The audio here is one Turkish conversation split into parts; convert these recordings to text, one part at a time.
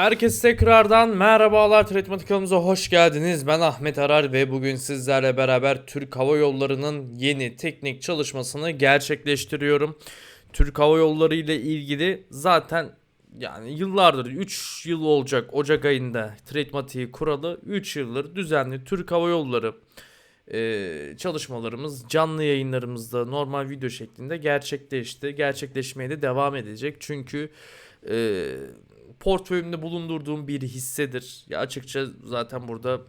Herkese tekrardan merhabalar Tretmatik kanalımıza hoş geldiniz. Ben Ahmet Arar ve bugün sizlerle beraber Türk Hava Yolları'nın yeni teknik çalışmasını gerçekleştiriyorum. Türk Hava Yolları ile ilgili zaten yani yıllardır 3 yıl olacak Ocak ayında Tretmatik'i kuralı 3 yıldır düzenli Türk Hava Yolları e, çalışmalarımız canlı yayınlarımızda normal video şeklinde gerçekleşti. Gerçekleşmeye de devam edecek. Çünkü e, portföyümde bulundurduğum bir hissedir. Ya açıkça zaten burada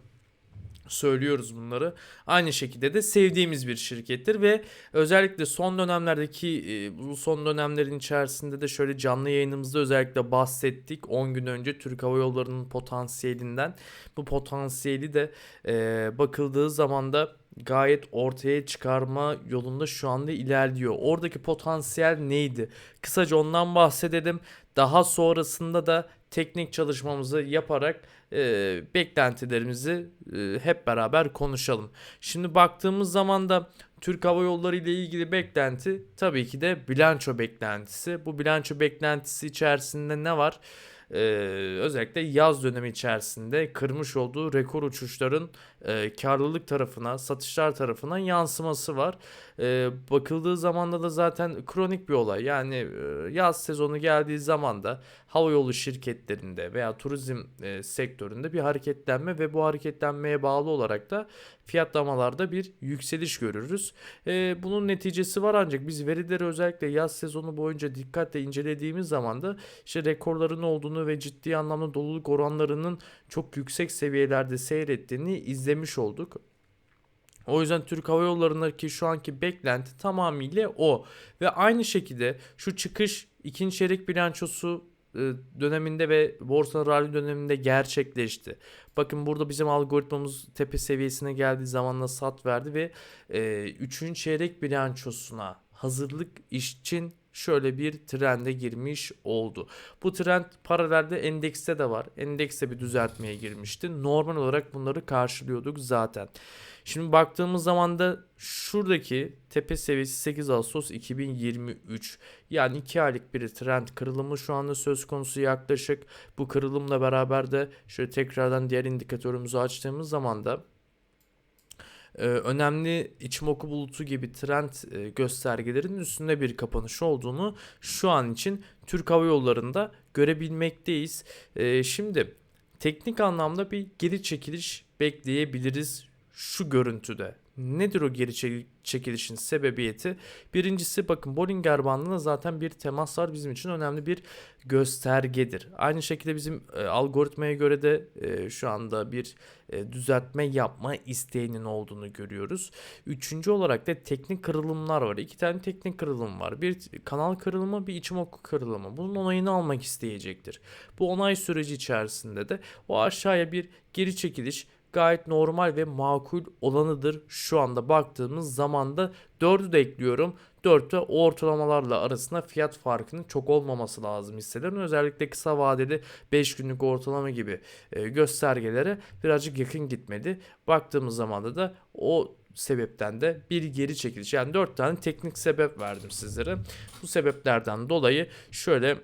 söylüyoruz bunları. Aynı şekilde de sevdiğimiz bir şirkettir ve özellikle son dönemlerdeki e, bu son dönemlerin içerisinde de şöyle canlı yayınımızda özellikle bahsettik. 10 gün önce Türk Hava Yolları'nın potansiyelinden. Bu potansiyeli de e, bakıldığı zaman da gayet ortaya çıkarma yolunda şu anda ilerliyor. Oradaki potansiyel neydi? Kısaca ondan bahsedelim. Daha sonrasında da teknik çalışmamızı yaparak e, beklentilerimizi e, hep beraber konuşalım. Şimdi baktığımız zaman da Türk Hava Yolları ile ilgili beklenti tabii ki de bilanço beklentisi. Bu bilanço beklentisi içerisinde ne var? Ee, özellikle yaz dönemi içerisinde kırmış olduğu rekor uçuşların e, karlılık tarafına, satışlar tarafına yansıması var. E, bakıldığı zamanda da zaten kronik bir olay. Yani e, yaz sezonu geldiği zaman da havayolu şirketlerinde veya turizm e, sektöründe bir hareketlenme ve bu hareketlenmeye bağlı olarak da fiyatlamalarda bir yükseliş görürüz. E, bunun neticesi var ancak biz verileri özellikle yaz sezonu boyunca dikkatle incelediğimiz zaman da işte rekorların olduğunu ve ciddi anlamda doluluk oranlarının çok yüksek seviyelerde seyrettiğini izlemiş olduk. O yüzden Türk Hava Yolları'ndaki şu anki beklenti tamamıyla o. Ve aynı şekilde şu çıkış ikinci çeyrek bilançosu e, döneminde ve borsa rally döneminde gerçekleşti. Bakın burada bizim algoritmamız tepe seviyesine geldiği zamanla sat verdi ve e, üçüncü çeyrek bilançosuna hazırlık için şöyle bir trende girmiş oldu. Bu trend paralelde endekste de var. Endekste bir düzeltmeye girmişti. Normal olarak bunları karşılıyorduk zaten. Şimdi baktığımız zaman da şuradaki tepe seviyesi 8 Ağustos 2023. Yani 2 aylık bir trend kırılımı şu anda söz konusu yaklaşık. Bu kırılımla beraber de şöyle tekrardan diğer indikatörümüzü açtığımız zaman da e, önemli içimoku bulutu gibi trend e, göstergelerin üstünde bir kapanış olduğunu şu an için Türk Hava Yolları'nda görebilmekteyiz. E, şimdi teknik anlamda bir geri çekiliş bekleyebiliriz şu görüntüde. Nedir o geri çe- çekilişin sebebiyeti? Birincisi bakın Bollinger bandında zaten bir temas var bizim için önemli bir göstergedir. Aynı şekilde bizim e, algoritmaya göre de e, şu anda bir e, düzeltme yapma isteğinin olduğunu görüyoruz. Üçüncü olarak da teknik kırılımlar var. İki tane teknik kırılım var. Bir kanal kırılımı, bir içimoku kırılımı. Bunun onayını almak isteyecektir. Bu onay süreci içerisinde de o aşağıya bir geri çekiliş gayet normal ve makul olanıdır. Şu anda baktığımız zamanda 4'ü de ekliyorum. 4'te ortalamalarla arasında fiyat farkının çok olmaması lazım hisselerin. Özellikle kısa vadeli 5 günlük ortalama gibi e, göstergelere birazcık yakın gitmedi. Baktığımız zamanda da o sebepten de bir geri çekiliş. Yani 4 tane teknik sebep verdim sizlere. Bu sebeplerden dolayı şöyle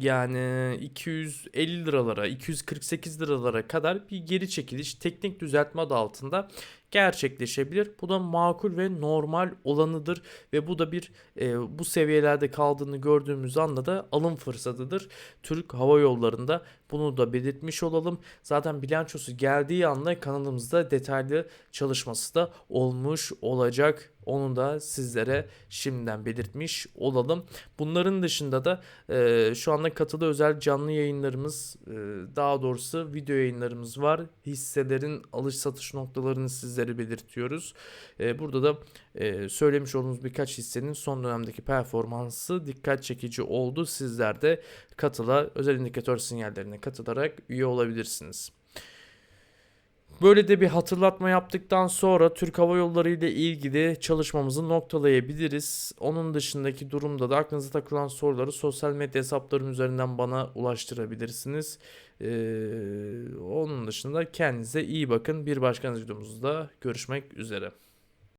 yani 250 liralara, 248 liralara kadar bir geri çekiliş teknik düzeltme adı altında gerçekleşebilir. Bu da makul ve normal olanıdır ve bu da bir e, bu seviyelerde kaldığını gördüğümüz anda da alım fırsatıdır. Türk Hava Yolları'nda bunu da belirtmiş olalım. Zaten bilançosu geldiği anda kanalımızda detaylı çalışması da olmuş olacak. Onu da sizlere şimdiden belirtmiş olalım. Bunların dışında da e, şu anda katılı özel canlı yayınlarımız e, daha doğrusu video yayınlarımız var. Hisselerin alış satış noktalarını sizlere belirtiyoruz. E, burada da e, söylemiş olduğumuz birkaç hissenin son dönemdeki performansı dikkat çekici oldu. Sizler de katıla özel indikatör sinyallerine katılarak üye olabilirsiniz. Böyle de bir hatırlatma yaptıktan sonra Türk Hava Yolları ile ilgili çalışmamızı noktalayabiliriz. Onun dışındaki durumda da aklınıza takılan soruları sosyal medya hesaplarım üzerinden bana ulaştırabilirsiniz. Ee, onun dışında kendinize iyi bakın. Bir başka videomuzda görüşmek üzere.